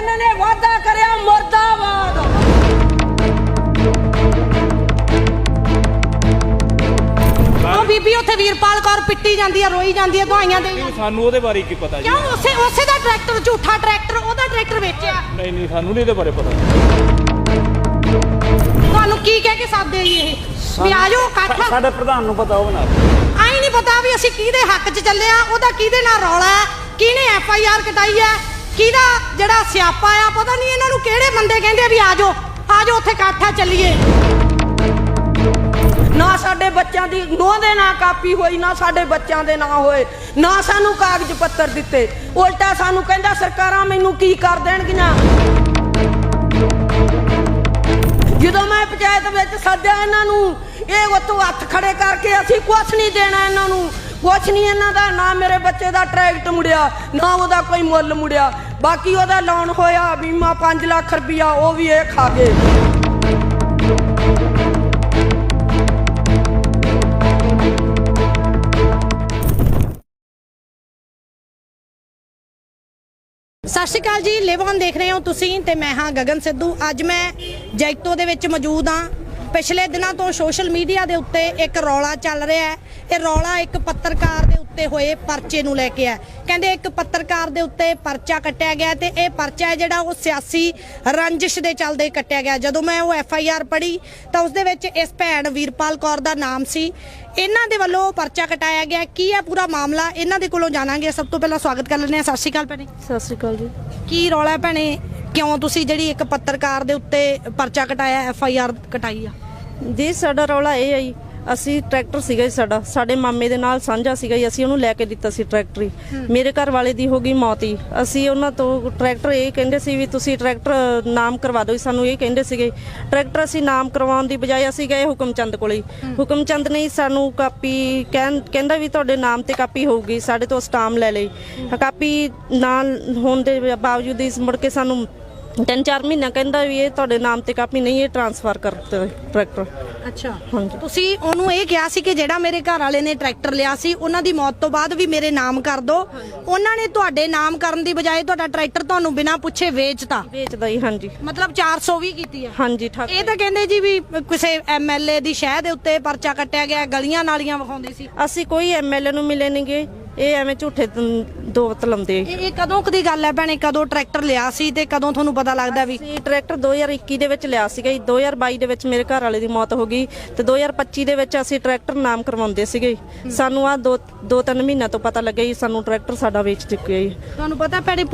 ਇਹਨਾਂ ਨੇ ਵਾਅਦਾ ਕਰਿਆ ਮਰਦਾਬਾਦ। ਉਹ ਬੀਬੀ ਉੱਥੇ ਵੀਰਪਾਲ ਕੌਰ ਪਿੱਟੀ ਜਾਂਦੀ ਆ ਰੋਈ ਜਾਂਦੀ ਆ ਦਵਾਈਆਂ ਦੇ ਸਾਨੂੰ ਉਹਦੇ ਬਾਰੇ ਕੀ ਪਤਾ ਜੀ? ਕਿਉਂ? ਉਸੇ ਉਸੇ ਦਾ ਟਰੈਕਟਰ ਝੂਠਾ ਟਰੈਕਟਰ ਉਹਦਾ ਟਰੈਕਟਰ ਵੇਚਿਆ। ਨਹੀਂ ਨਹੀਂ ਸਾਨੂੰ ਨਹੀਂ ਇਹਦੇ ਬਾਰੇ ਪਤਾ। ਤੁਹਾਨੂੰ ਕੀ ਕਹਿ ਕੇ ਸਾਦੇ ਜੀ ਇਹ? ਵੀ ਆ ਜਾਓ ਇਕੱਠ ਸਾਡੇ ਪ੍ਰਧਾਨ ਨੂੰ ਪਤਾ ਹੋਵੇ ਨਾ। ਆਈ ਨਹੀਂ ਪਤਾ ਵੀ ਅਸੀਂ ਕਿਹਦੇ ਹੱਕ 'ਚ ਚੱਲੇ ਆ ਉਹਦਾ ਕਿਹਦੇ ਨਾਲ ਰੌਲਾ ਹੈ? ਕਿਹਨੇ ਐਫ ਆਈ ਆਰ ਕਟਾਈ ਹੈ? ਕਿਹਦਾ ਜਿਹੜਾ ਸਿਆਪਾ ਆ? ਪਤਾ ਨਹੀਂ ਇਹਨਾਂ ਨੂੰ ਕਿਹੜੇ ਬੰਦੇ ਕਹਿੰਦੇ ਵੀ ਆ ਜਾਓ ਉੱਥੇ ਇਕੱਠਾ ਚੱਲੀਏ। ਨਾ ਸਾਡੇ ਬੱਚਿਆਂ ਦੀ ਨੋਹ ਦੇ ਨਾਂ ਕਾਪੀ ਹੋਈ, ਨਾ ਸਾਡੇ ਬੱਚਿਆਂ ਦੇ ਨਾਂ ਹੋਏ, ਨਾ ਸਾਨੂੰ ਕਾਗਜ਼ ਪੱਤਰ ਦਿੱਤੇ। ਉਲਟਾ ਸਾਨੂੰ ਕਹਿੰਦਾ, ਸਰਕਾਰਾਂ ਮੈਨੂੰ ਕੀ ਕਰ ਦੇਣਗੀਆਂ? ਜਦੋਂ ਮੈਂ ਪੰਚਾਇਤ ਵਿੱਚ ਸੱਦਿਆ ਇਹਨਾਂ ਨੂੰ, ਇਹ ਉੱਥੋਂ ਹੱਥ ਖੜੇ ਕਰਕੇ ਅਸੀਂ ਕੁਛ ਨਹੀਂ ਦੇਣਾ ਇਹਨਾਂ ਨੂੰ। ਕੁਛ ਨਹੀਂ ਇਹਨਾਂ ਦਾ, ਨਾ ਮੇਰੇ ਬੱਚੇ ਦਾ ਟਰੈਕਟ ਮੁੜਿਆ, ਨਾ ਉਹਦਾ ਕੋਈ ਮੁੱਲ ਮੁੜਿਆ। ਬਾਕੀ ਉਹਦਾ ਲੋਨ ਹੋਇਆ, ਬੀਮਾ 5 ਲੱਖ ਰੁਪਇਆ, ਉਹ ਵੀ ਇਹ ਖਾ ਗਏ। ਸਤਿ ਸ਼੍ਰੀ ਅਕਾਲ ਜੀ ਲਿਵ ਔਨ ਦੇਖ ਰਹੇ ਹੋ ਤੁਸੀਂ ਤੇ ਮੈਂ ਹਾਂ ਗਗਨ ਸਿੱਧੂ। ਅੱਜ ਮੈਂ ਜੈਕਟੋ ਦੇ ਵਿੱਚ ਮੌਜੂਦ ਹਾਂ। ਪਿਛਲੇ ਦਿਨਾਂ ਤੋਂ ਸੋਸ਼ਲ ਮੀਡੀਆ ਦੇ ਉੱਤੇ ਇੱਕ ਰੌਲਾ ਚੱਲ ਰਿਹਾ ਹੈ। ਇਹ ਰੌਲਾ ਇੱਕ ਪੱਤਰਕਾਰ ਦੇ ਉੱਤੇ ਹੋਏ ਪਰਚੇ ਨੂੰ ਲੈ ਕੇ ਹੈ। ਕਹਿੰਦੇ ਇੱਕ ਪੱਤਰਕਾਰ ਦੇ ਉੱਤੇ ਪਰਚਾ ਕੱਟਿਆ ਗਿਆ ਤੇ ਇਹ ਪਰਚਾ ਜਿਹੜਾ ਉਹ ਸਿਆਸੀ ਰੰਜਿਸ਼ ਦੇ ਚੱਲਦੇ ਕੱਟਿਆ ਗਿਆ। ਜਦੋਂ ਮੈਂ ਉਹ ਐਫ ਆਈ ਆਰ ਪੜ੍ਹੀ ਤਾਂ ਉਸ ਦੇ ਵਿੱਚ ਇਸ ਭੈਣ ਵੀਰਪਾਲ ਕੌਰ ਦਾ ਨਾਮ ਸੀ। ਇਹਨਾਂ ਦੇ ਵੱਲੋਂ ਪਰਚਾ ਕਟਾਇਆ ਗਿਆ। ਕੀ ਹੈ ਪੂਰਾ ਮਾਮਲਾ ਇਹਨਾਂ ਦੇ ਕੋਲੋਂ ਜਾਣਾਂਗੇ? ਸਭ ਤੋਂ ਪਹਿਲਾਂ ਸਵਾਗਤ ਕਰ ਲੈਂਦੇ ਹਾਂ। ਸਤਿ ਸ਼੍ਰੀ ਅਕਾਲ ਭੈਣੇ। ਸਤਿ ਸ਼੍ਰੀ ਅਕਾਲ ਜੀ। ਕੀ ਰੌਲਾ ਭੈਣੇ? ਕਿਉਂ ਤੁਸੀਂ ਜਿਹੜੀ ਇੱਕ ਪੱਤਰਕਾਰ ਦੇ ਉੱਤੇ ਪਰਚਾ ਕਟਾਇਆ ਐਫ ਆਈ ਆਰ ਕਟਾਈ ਆ? ਜੀ ਸਾਡਾ ਰੌਲਾ ਇਹ ਜੀ ਅਸੀਂ ਟਰੈਕਟਰ ਸੀਗਾ ਜੀ ਸਾਡਾ ਸਾਡੇ ਮਾਮੇ ਦੇ ਨਾਲ ਸਾਂਝਾ ਸੀਗਾ ਜੀ ਅਸੀਂ ਉਹਨੂੰ ਲੈ ਕੇ ਦਿੱਤਾ ਸੀ ਟਰੈਕਟਰ ਹੀ। ਮੇਰੇ ਘਰ ਵਾਲੇ ਦੀ ਹੋ ਗਈ ਮੌਤ ਹੀ। ਅਸੀਂ ਉਹਨਾਂ ਤੋਂ ਟਰੈਕਟਰ ਇਹ ਕਹਿੰਦੇ ਸੀ ਵੀ ਤੁਸੀਂ ਟਰੈਕਟਰ ਨਾਮ ਕਰਵਾ ਦਿਓ ਜੀ, ਸਾਨੂੰ ਇਹ ਕਹਿੰਦੇ ਸੀਗੇ। ਟਰੈਕਟਰ ਅਸੀਂ ਨਾਮ ਕਰਵਾਉਣ ਦੀ ਬਜਾਏ ਅਸੀਂ ਗਏ ਹੁਕਮਚੰਦ ਕੋਲੇ ਹੀ। ਹੁਕਮਚੰਦ ਨੇ ਸਾਨੂੰ ਕਾਪੀ ਕਹਿੰ- ਕਹਿੰਦਾ ਵੀ ਤੁਹਾਡੇ ਨਾਮ ਤੇ ਕਾਪੀ ਹੋਊਗੀ ਸਾਡੇ ਤੋਂ ਸਟਾਮ ਲੈ ਲਈ ਕਾਪੀ ਨਾਲ ਹੋਣ ਦੇ ਬਾਵਜੂਦ ਇਸ ਮੁੜ ਕੇ ਸਾਨੂੰ ਤਿੰਨ ਚਾਰ ਮਹੀਨਾ ਕਹਿੰਦਾ ਵੀ ਇਹ ਤੁਹਾਡੇ ਨਾਮ ਤੇ ਕਾਪੀ ਨਹੀਂ ਇਹ ਟ੍ਰਾਂਸਫਰ ਕਰ ਦਿੱਤਾ ਟਰੈਕਟਰ ਅੱਛਾ। ਹਾਂਜੀ। ਤੁਸੀਂ ਉਹਨੂੰ ਇਹ ਕਿਹਾ ਸੀ ਕਿ ਜਿਹੜਾ ਮੇਰੇ ਘਰ ਵਾਲੇ ਨੇ ਟਰੈਕਟਰ ਲਿਆ ਸੀ ਉਹਨਾਂ ਦੀ ਮੌਤ ਤੋਂ ਬਾਅਦ ਵੀ ਮੇਰੇ ਨਾਮ ਕਰ ਦਿਓ ਉਹਨਾਂ ਨੇ ਤੁਹਾਡੇ ਨਾਮ ਕਰਨ ਦੀ ਬਜਾਏ ਤੁਹਾਡਾ ਟਰੈਕਟਰ ਤੁਹਾਨੂੰ ਬਿਨਾਂ ਪੁੱਛੇ ਵੇਚਤਾ। ਵੇਚਦਾ ਹੀ ਹਾਂਜੀ। ਮਤਲਬ 420 ਕੀਤੀ ਆ ਹਾਂਜੀ ਠੱਗ ਇਹ ਤਾਂ ਕਹਿੰਦੇ ਜੀ ਵੀ ਕਿਸੇ ਐਮਐਲਏ ਦੀ ਸ਼ਹਿ ਦੇ ਉੱਤੇ ਪਰਚਾ ਕੱਟਿਆ ਗਿਆ ਗਲੀਆਂ ਨਾਲੀਆਂ ਵਿਖਾਉਂਦੇ ਸੀ। ਅਸੀਂ ਕੋਈ ਐਮਐਲਏ ਨੂੰ ਮਿਲੇ ਨਹੀਂਗੇ ਇਹ ਐਵੇਂ ਝੂਠੇ ਦ- ਦੋਤ ਲਾਉਂਦੇ ਇਹ ਇਹ ਕਦੋਂ ਕਦੀ ਗੱਲ ਹੈ ਭੈਣੇ? ਕਦੋਂ ਟਰੈਕਟਰ ਲਿਆ ਸੀ ਤੇ ਕਦੋਂ ਤੁਹਾਨੂੰ ਪਤਾ ਲੱਗਦਾ ਵੀ? ਅਸੀਂ ਟਰੈਕਟਰ 2021 ਦੇ ਵਿੱਚ ਲਿਆ ਸੀਗਾ ਜੀ। 2022 ਦੇ ਵਿੱਚ ਮੇਰੇ ਘਰ ਵਾਲੇ ਦੀ ਮੌਤ ਹੋ ਗਈ ਤੇ 2025 ਦੇ ਵਿੱਚ ਅਸੀਂ ਟਰੈਕਟਰ ਨਾਮ ਕਰਵਾਉਂਦੇ ਸੀਗੇ ਸਾਨੂੰ ਆ ਦੋ ਦੋ ਤਿੰਨ ਮਹੀਨਿਆਂ ਤੋਂ ਪਤਾ ਲੱਗਿਆ ਜੀ ਸਾਨੂੰ ਟਰੈਕਟਰ ਸਾਡਾ ਵੇਚ ਚੁੱਕਿਆ ਜੀ। ਤੁਹਾਨੂੰ ਪਤਾ ਭੈਣੇ